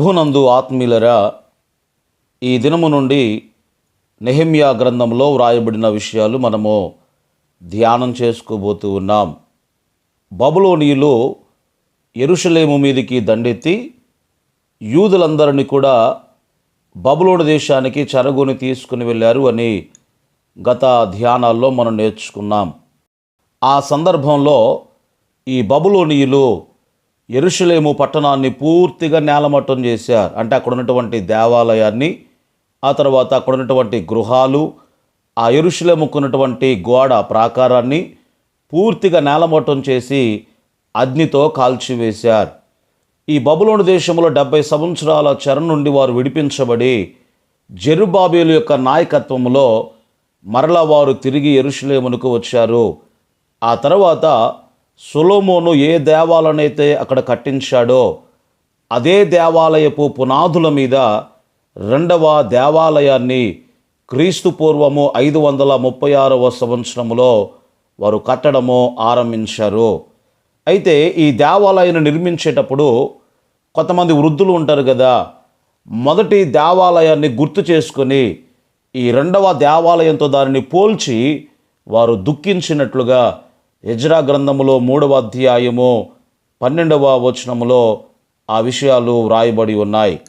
ప్రభునందు ఆత్మీయులరా ఈ దినము నుండి నెహిమ్యా గ్రంథంలో వ్రాయబడిన విషయాలు మనము ధ్యానం చేసుకోబోతూ ఉన్నాం. బబులోనియులు ఎరుషలేము మీదికి దండెత్తి యూదులందరినీ కూడా బబులోని దేశానికి చెరగొని తీసుకుని వెళ్ళారు అని గత ధ్యానాల్లో మనం నేర్చుకున్నాం. ఆ సందర్భంలో ఈ బబులోనీయులు ఎరుషలేము పట్టణాన్ని పూర్తిగా నేలమట్టం చేశారు. అంటే అక్కడ ఉన్నటువంటి దేవాలయాన్ని ఆ తర్వాత అక్కడ ఉన్నటువంటి గృహాలు ఆ ఎరుషులేముకున్నటువంటి గోడ ప్రాకారాన్ని పూర్తిగా నేలమట్టం చేసి అగ్నితో కాల్చివేశారు. ఈ బబులోని దేశంలో డెబ్బై సంవత్సరాల చెర నుండి వారు విడిపించబడి జెరుబాబేలు యొక్క నాయకత్వంలో మరలా వారు తిరిగి ఎరుషులేమునకు వచ్చారు. ఆ తర్వాత సులోమోను ఏ దేవాలనైతే అక్కడ కట్టించాడో అదే దేవాలయపు పునాదుల మీద రెండవ దేవాలయాన్ని క్రీస్తు పూర్వము ఐదు వందల ముప్పై ఆరవ సంవత్సరంలో వారు కట్టడము ఆరంభించారు. అయితే ఈ దేవాలయాన్ని నిర్మించేటప్పుడు కొంతమంది వృద్ధులు ఉంటారు కదా మొదటి దేవాలయాన్ని గుర్తు చేసుకొని ఈ రెండవ దేవాలయంతో దానిని పోల్చి వారు దుఃఖించినట్లుగా యజ్రా గ్రంథములో మూడవ అధ్యాయము పన్నెండవ వచనములో ఆ విషయాలు వ్రాయబడి ఉన్నాయి.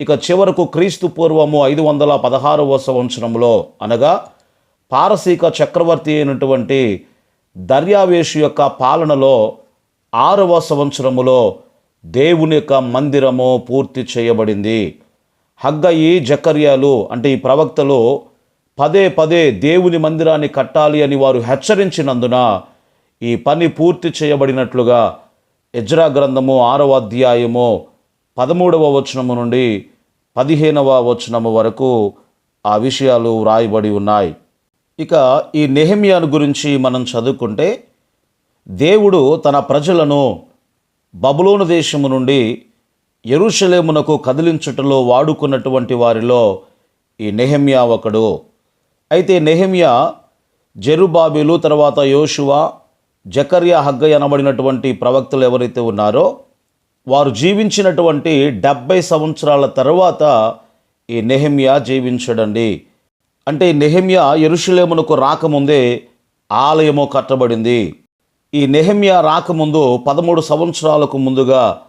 ఇక చివరకు క్రీస్తు పూర్వము ఐదు వందల పదహారవ సంవత్సరంలో అనగా పారసీక చక్రవర్తి అయినటువంటి దర్యావేషు యొక్క పాలనలో ఆరవ సంవత్సరములో దేవుని యొక్క మందిరము పూర్తి చేయబడింది. హగ్గయి జకర్యాలు అంటే ఈ ప్రవక్తలు పదే పదే దేవుని మందిరాన్ని కట్టాలి అని వారు హెచ్చరించినందున ఈ పని పూర్తి చేయబడినట్లుగా ఎజ్రా గ్రంథము ఆరవ అధ్యాయము పదమూడవ వచనము నుండి పదిహేనవ వచనము వరకు ఆ విషయాలు వ్రాయబడి ఉన్నాయి. ఇక ఈ నెహమియాను గురించి మనం చదువుకుంటే దేవుడు తన ప్రజలను బబులోను దేశము నుండి ఎరుషలేమునకు కదిలించుటలో వాడుకున్నటువంటి వారిలో ఈ నెహమియా ఒకడు. అయితే నెహమియా జెరుబాబీలు తర్వాత యోషువ జకర్యా హగ్గయ్య అనబడినటువంటి ప్రవక్తలు ఎవరైతే ఉన్నారో వారు జీవించినటువంటి డెబ్బై సంవత్సరాల తర్వాత ఈ నెహమ్యా జీవించడండి. అంటే నెహమ్యా ఎరుషులేమునకు రాకముందే ఆలయము కట్టబడింది. ఈ నెహమ్యా రాకముందు పదమూడు సంవత్సరాలకు ముందుగా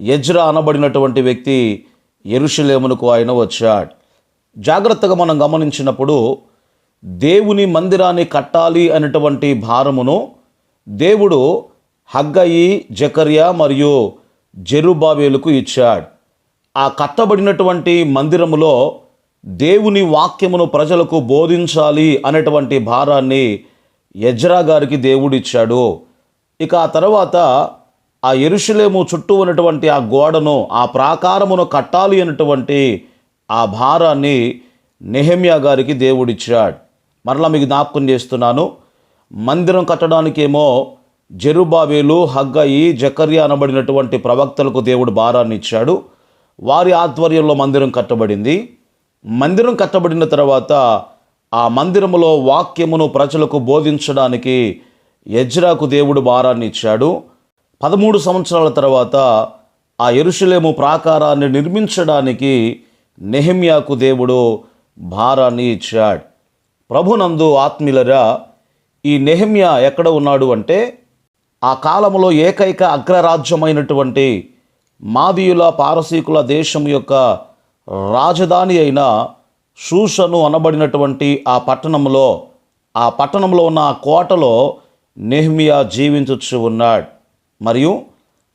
యజ్రా అనబడినటువంటి వ్యక్తి ఎరుషులేమునకు ఆయన వచ్చాడు. జాగ్రత్తగా మనం గమనించినప్పుడు దేవుని మందిరాన్ని కట్టాలి అనేటువంటి భారమును దేవుడు హగ్గయి జకర్యా మరియు జెరుబాబేలుకు ఇచ్చాడు. ఆ కట్టబడినటువంటి మందిరములో దేవుని వాక్యమును ప్రజలకు బోధించాలి అనేటువంటి భారాన్ని యజ్రా గారికి దేవుడిచ్చాడు ఇక ఆ తర్వాత ఆ ఎరుషులేము చుట్టూ ఉన్నటువంటి ఆ గోడను ఆ ప్రాకారమును కట్టాలి అనేటువంటి ఆ భారాన్ని నెహమ్యా గారికి దేవుడిచ్చాడు మరలా మీకు జ్ఞాపకం చేస్తున్నాను. మందిరం కట్టడానికేమో జెరుబాబేలు హగ్గయి జకర్య అనబడినటువంటి ప్రవక్తలకు దేవుడు భారాన్ని ఇచ్చాడు. వారి ఆధ్వర్యంలో మందిరం కట్టబడింది. మందిరం కట్టబడిన తర్వాత ఆ మందిరములో వాక్యమును ప్రజలకు బోధించడానికి యజ్రాకు దేవుడు భారాన్ని ఇచ్చాడు. పదమూడు సంవత్సరాల తర్వాత ఆ ఎరుషులేము ప్రాకారాన్ని నిర్మించడానికి నెహమ్యాకు దేవుడు భారాన్ని ఇచ్చాడు. ప్రభునందు ఆత్మీయులరా ఈ నెహమ్యా ఎక్కడ ఉన్నాడు అంటే ఆ కాలంలో ఏకైక అగ్రరాజ్యమైనటువంటి మాదీయుల పారసీకుల దేశం యొక్క రాజధాని అయిన షూషను అనబడినటువంటి ఆ పట్టణంలో ఆ పట్టణంలో ఉన్న ఆ కోటలో నెహ్మియా జీవించచ్చు ఉన్నాడు. మరియు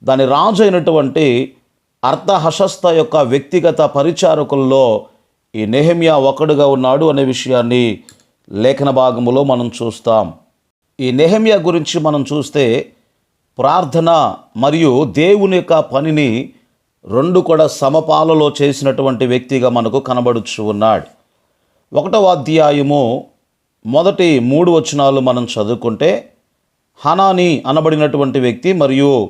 దాని రాజు అయినటువంటి అర్థహశస్త యొక్క వ్యక్తిగత పరిచారకుల్లో ఈ నెహమియా ఒకడుగా ఉన్నాడు అనే విషయాన్ని లేఖన భాగములో మనం చూస్తాం. ఈ నెహమ్య గురించి మనం చూస్తే ప్రార్థన మరియు దేవుని యొక్క పనిని రెండు కూడా సమపాలలో చేసినటువంటి వ్యక్తిగా మనకు కనబడుచు ఉన్నాడు. ఒకటవ అధ్యాయము మొదటి మూడు వచనాలు మనం చదువుకుంటే హనాని అనబడినటువంటి వ్యక్తి మరియు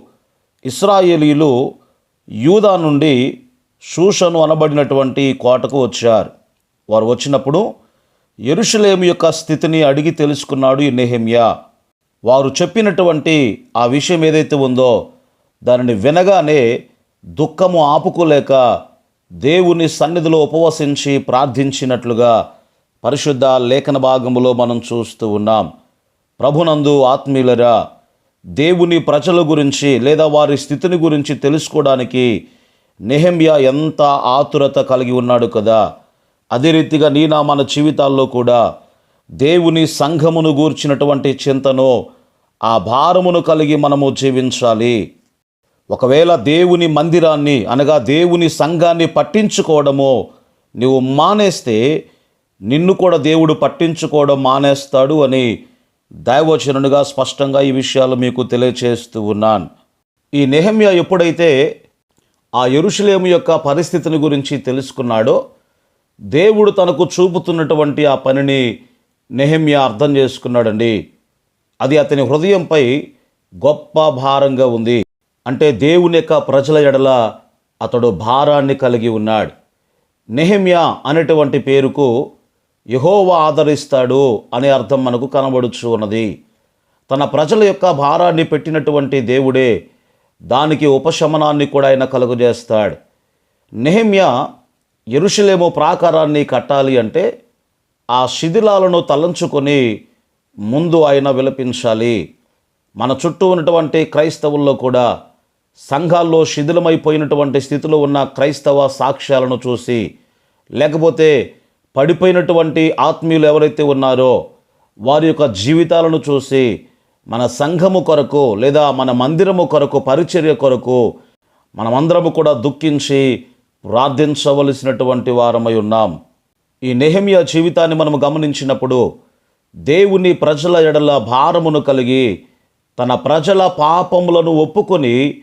ఇస్రాయేలీలు యూదా నుండి షూషను అనబడినటువంటి కోటకు వచ్చారు. వారు వచ్చినప్పుడు ఎరుషలేము యొక్క స్థితిని అడిగి తెలుసుకున్నాడు ఈ నెహెమ్యా. వారు చెప్పినటువంటి ఆ విషయం ఏదైతే ఉందో దానిని వినగానే దుఃఖము ఆపుకోలేక దేవుని సన్నిధిలో ఉపవసించి ప్రార్థించినట్లుగా పరిశుద్ధ లేఖన భాగములో మనం చూస్తూ ఉన్నాం. ప్రభునందు ఆత్మీయులరా దేవుని ప్రజల గురించి లేదా వారి స్థితిని గురించి తెలుసుకోవడానికి నెహమ్యా ఎంత ఆతురత కలిగి ఉన్నాడు కదా. అదే రీతిగా నీ నా మన జీవితాల్లో కూడా దేవుని సంఘమును గూర్చినటువంటి చింతను ఆ భారమును కలిగి మనము జీవించాలి. ఒకవేళ దేవుని మందిరాన్ని అనగా దేవుని సంఘాన్ని పట్టించుకోవడమో నువ్వు మానేస్తే నిన్ను కూడా దేవుడు పట్టించుకోవడం మానేస్తాడు అని దైవచనుడుగా స్పష్టంగా ఈ విషయాలు మీకు తెలియచేస్తూ ఉన్నాను. ఈ నెహమ్య ఎప్పుడైతే ఆ ఎరుషులేము యొక్క పరిస్థితిని గురించి తెలుసుకున్నాడో దేవుడు తనకు చూపుతున్నటువంటి ఆ పనిని నెహమ్య అర్థం చేసుకున్నాడండి. అది అతని హృదయంపై గొప్ప భారంగా ఉంది. అంటే దేవుని యొక్క ప్రజల ఎడల అతడు భారాన్ని కలిగి ఉన్నాడు. నెహమ్యా అనేటువంటి పేరుకు యహోవా ఆదరిస్తాడు అనే అర్థం మనకు కనబడుచు ఉన్నది. తన ప్రజల యొక్క భారాన్ని పెట్టినటువంటి దేవుడే దానికి ఉపశమనాన్ని కూడా ఆయన కలుగజేస్తాడు. నెహమ్యా ఎరుషులేమో ప్రాకారాన్ని కట్టాలి అంటే ఆ శిథిలాలను తలంచుకొని ముందు ఆయన విలపించాలి. మన చుట్టూ ఉన్నటువంటి క్రైస్తవుల్లో కూడా సంఘాల్లో శిథిలమైపోయినటువంటి స్థితిలో ఉన్న క్రైస్తవ సాక్ష్యాలను చూసి లేకపోతే పడిపోయినటువంటి ఆత్మీయులు ఎవరైతే ఉన్నారో వారి యొక్క జీవితాలను చూసి మన సంఘము కొరకు లేదా మన మందిరము కొరకు పరిచర్య కొరకు మనమందరము కూడా దుఃఖించి ప్రార్థించవలసినటువంటి వారమై ఉన్నాం. ఈ నెహమియా జీవితాన్ని మనం గమనించినప్పుడు దేవుని ప్రజల ఎడల భారమును కలిగి తన ప్రజల పాపములను ఒప్పుకొని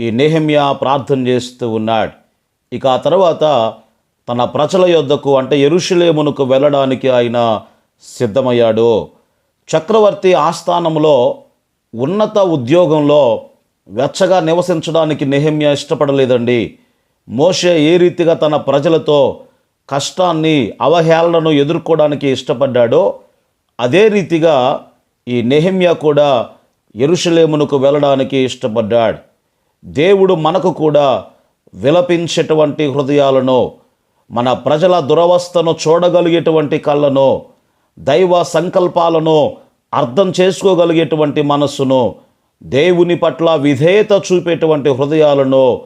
ఈ నెహమ్యా ప్రార్థన చేస్తూ ఉన్నాడు. ఇక ఆ తర్వాత తన ప్రజల యొద్దకు అంటే ఎరుషులేమునకు వెళ్ళడానికి ఆయన సిద్ధమయ్యాడు. చక్రవర్తి ఆస్థానంలో ఉన్నత ఉద్యోగంలో వెచ్చగా నివసించడానికి నెహమ్య ఇష్టపడలేదండి. మోషే ఏ రీతిగా తన ప్రజలతో కష్టాన్ని అవహేళనను ఎదుర్కోవడానికి ఇష్టపడ్డాడో అదే రీతిగా ఈ నెహిమ్యా కూడా ఎరుషలేమునకు వెళ్ళడానికి ఇష్టపడ్డాడు. దేవుడు మనకు కూడా విలపించేటువంటి హృదయాలను మన ప్రజల దురవస్థను చూడగలిగేటువంటి కళ్ళను దైవ సంకల్పాలను అర్థం చేసుకోగలిగేటువంటి మనస్సును దేవుని పట్ల విధేయత చూపేటువంటి హృదయాలను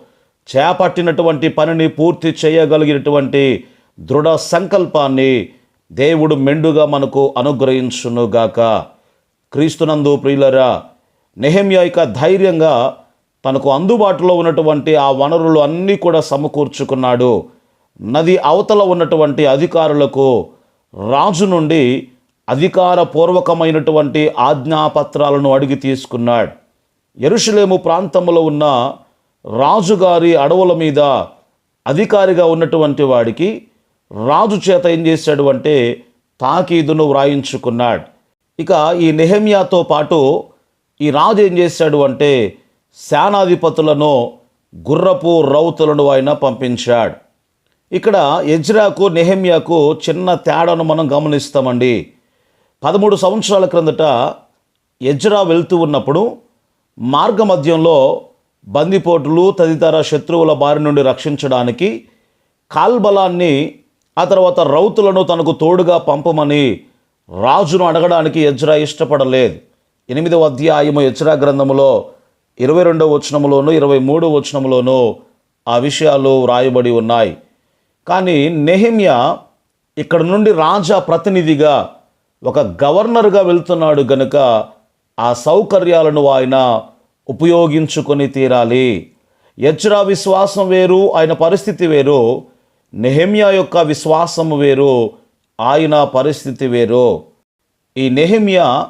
చేపట్టినటువంటి పనిని పూర్తి చేయగలిగినటువంటి దృఢ సంకల్పాన్ని దేవుడు మెండుగా మనకు అనుగ్రహించునుగాక. క్రీస్తునందు ప్రియులరా నెహమ్య ఇక ధైర్యంగా తనకు అందుబాటులో ఉన్నటువంటి ఆ వనరులు అన్నీ కూడా సమకూర్చుకున్నాడు. నది అవతల ఉన్నటువంటి అధికారులకు రాజు నుండి అధికారపూర్వకమైనటువంటి ఆజ్ఞాపత్రాలను అడిగి తీసుకున్నాడు. ఎరుషులేము ప్రాంతంలో ఉన్న రాజుగారి అడవుల మీద అధికారిగా ఉన్నటువంటి వాడికి రాజు చేత ఏం చేశాడు అంటే తాకీదును వ్రాయించుకున్నాడు. ఇక ఈ నెహమ్యాతో పాటు ఈ రాజు ఏం చేశాడు అంటే సేనాధిపతులను గుర్రపు రౌతులను ఆయన పంపించాడు. ఇక్కడ ఎజ్రాకు నెహమ్యాకు చిన్న తేడాను మనం గమనిస్తామండి. పదమూడు సంవత్సరాల క్రిందట ఎజ్రా వెళ్తూ ఉన్నప్పుడు మార్గ మధ్యంలో బందిపోటులు తదితర శత్రువుల బారి నుండి రక్షించడానికి కాల్బలాన్ని ఆ తర్వాత రౌతులను తనకు తోడుగా పంపమని రాజును అడగడానికి ఎజ్రా ఇష్టపడలేదు. ఎనిమిదవ అధ్యాయము ఎజ్రా గ్రంథములో ఇరవై రెండవ వచనములోను ఇరవై మూడవ వచనములోను ఆ విషయాలు వ్రాయబడి ఉన్నాయి. కానీ నెహిమ్య ఇక్కడ నుండి రాజా ప్రతినిధిగా ఒక గవర్నర్గా వెళ్తున్నాడు గనుక ఆ సౌకర్యాలను ఆయన ఉపయోగించుకొని తీరాలి. యజ్రా విశ్వాసం వేరు ఆయన పరిస్థితి వేరు. నెహమ్యా యొక్క విశ్వాసం వేరు ఆయన పరిస్థితి వేరు. ఈ నెహమ్యా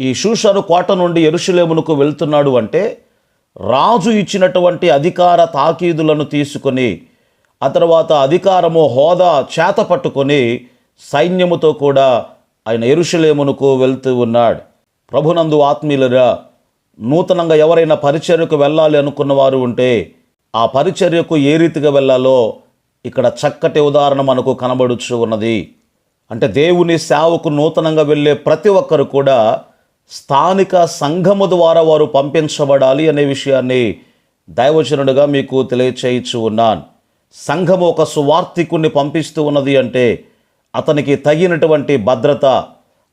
ఈ షూషరు కోట నుండి ఎరుషులేమునకు వెళ్తున్నాడు అంటే రాజు ఇచ్చినటువంటి అధికార తాకీదులను తీసుకొని ఆ తర్వాత అధికారము హోదా చేత పట్టుకొని సైన్యముతో కూడా ఆయన ఎరుషులేమునకు వెళ్తూ ఉన్నాడు. ప్రభునందు ఆత్మీయులరా నూతనంగా ఎవరైనా పరిచర్యకు వెళ్ళాలి అనుకున్న వారు ఉంటే ఆ పరిచర్యకు ఏ రీతిగా వెళ్ళాలో ఇక్కడ చక్కటి ఉదాహరణ మనకు కనబడుచు ఉన్నది. అంటే దేవుని సేవకు నూతనంగా వెళ్ళే ప్రతి ఒక్కరు కూడా స్థానిక సంఘము ద్వారా వారు పంపించబడాలి అనే విషయాన్ని దైవచనుడిగా మీకు తెలియచేయచ్చు ఉన్నాను. సంఘము ఒక సువార్థికుణ్ణి పంపిస్తూ ఉన్నది అంటే అతనికి తగినటువంటి భద్రత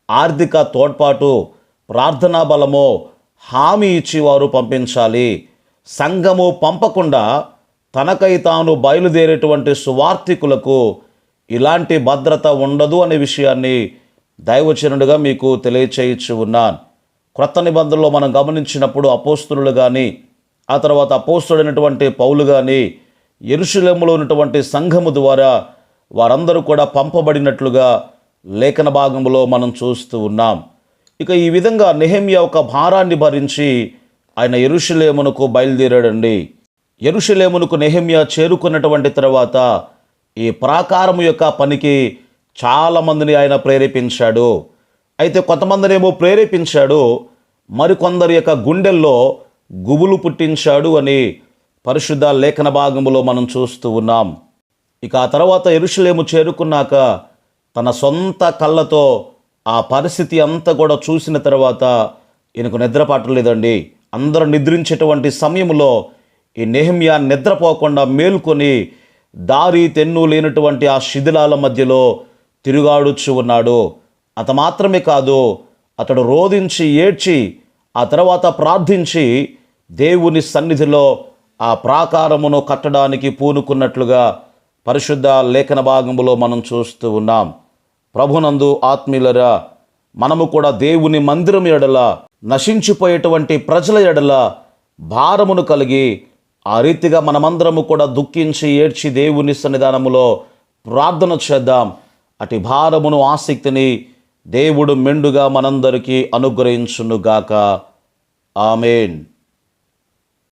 ఆర్థిక తోడ్పాటు ప్రార్థనా బలమో హామీ ఇచ్చి వారు పంపించాలి. సంఘము పంపకుండా తనకై తాను బయలుదేరేటువంటి సువార్థికులకు ఇలాంటి భద్రత ఉండదు అనే విషయాన్ని దైవచనుడిగా మీకు తెలియచేయించి ఉన్నాను. క్రొత్త నిబంధనలో మనం గమనించినప్పుడు అపోస్తులు కానీ ఆ తర్వాత అపోస్తుడైనటువంటి పౌలు కానీ ఎరుషులెములో ఉన్నటువంటి సంఘము ద్వారా వారందరూ కూడా పంపబడినట్లుగా లేఖన భాగంలో మనం చూస్తూ ఉన్నాం. ఇక ఈ విధంగా నెహమ్య ఒక భారాన్ని భరించి ఆయన ఎరుషులేమునకు బయలుదేరాడండి. ఎరుషులేమునకు నెహమ్య చేరుకున్నటువంటి తర్వాత ఈ ప్రాకారం యొక్క పనికి చాలామందిని ఆయన ప్రేరేపించాడు. అయితే కొంతమందినేమో ప్రేరేపించాడు మరికొందరి యొక్క గుండెల్లో గుబులు పుట్టించాడు అని పరిశుద్ధ లేఖన భాగంలో మనం చూస్తూ ఉన్నాం. ఇక ఆ తర్వాత ఎరుషులేము చేరుకున్నాక తన సొంత కళ్ళతో ఆ పరిస్థితి అంతా కూడా చూసిన తర్వాత ఈయనకు నిద్ర పట్టలేదండి అందరూ నిద్రించేటువంటి సమయంలో ఈ నెహమ్యా నిద్రపోకుండా మేల్కొని దారి తెన్ను లేనటువంటి ఆ శిథిలాల మధ్యలో తిరుగాడుచు ఉన్నాడు. అత మాత్రమే కాదు అతడు రోధించి ఏడ్చి ఆ తర్వాత ప్రార్థించి దేవుని సన్నిధిలో ఆ ప్రాకారమును కట్టడానికి పూనుకున్నట్లుగా పరిశుద్ధ లేఖన భాగంలో మనం చూస్తూ ఉన్నాం. ప్రభునందు ఆత్మీయులరా మనము కూడా దేవుని మందిరం ఎడల నశించిపోయేటువంటి ప్రజల ఎడల భారమును కలిగి ఆ రీతిగా మనమందరము కూడా దుఃఖించి ఏడ్చి దేవుని సన్నిధానములో ప్రార్థన చేద్దాం. అటు భారమును ఆసక్తిని దేవుడు మెండుగా మనందరికీ అనుగ్రహించునుగాక. ఆమెన్.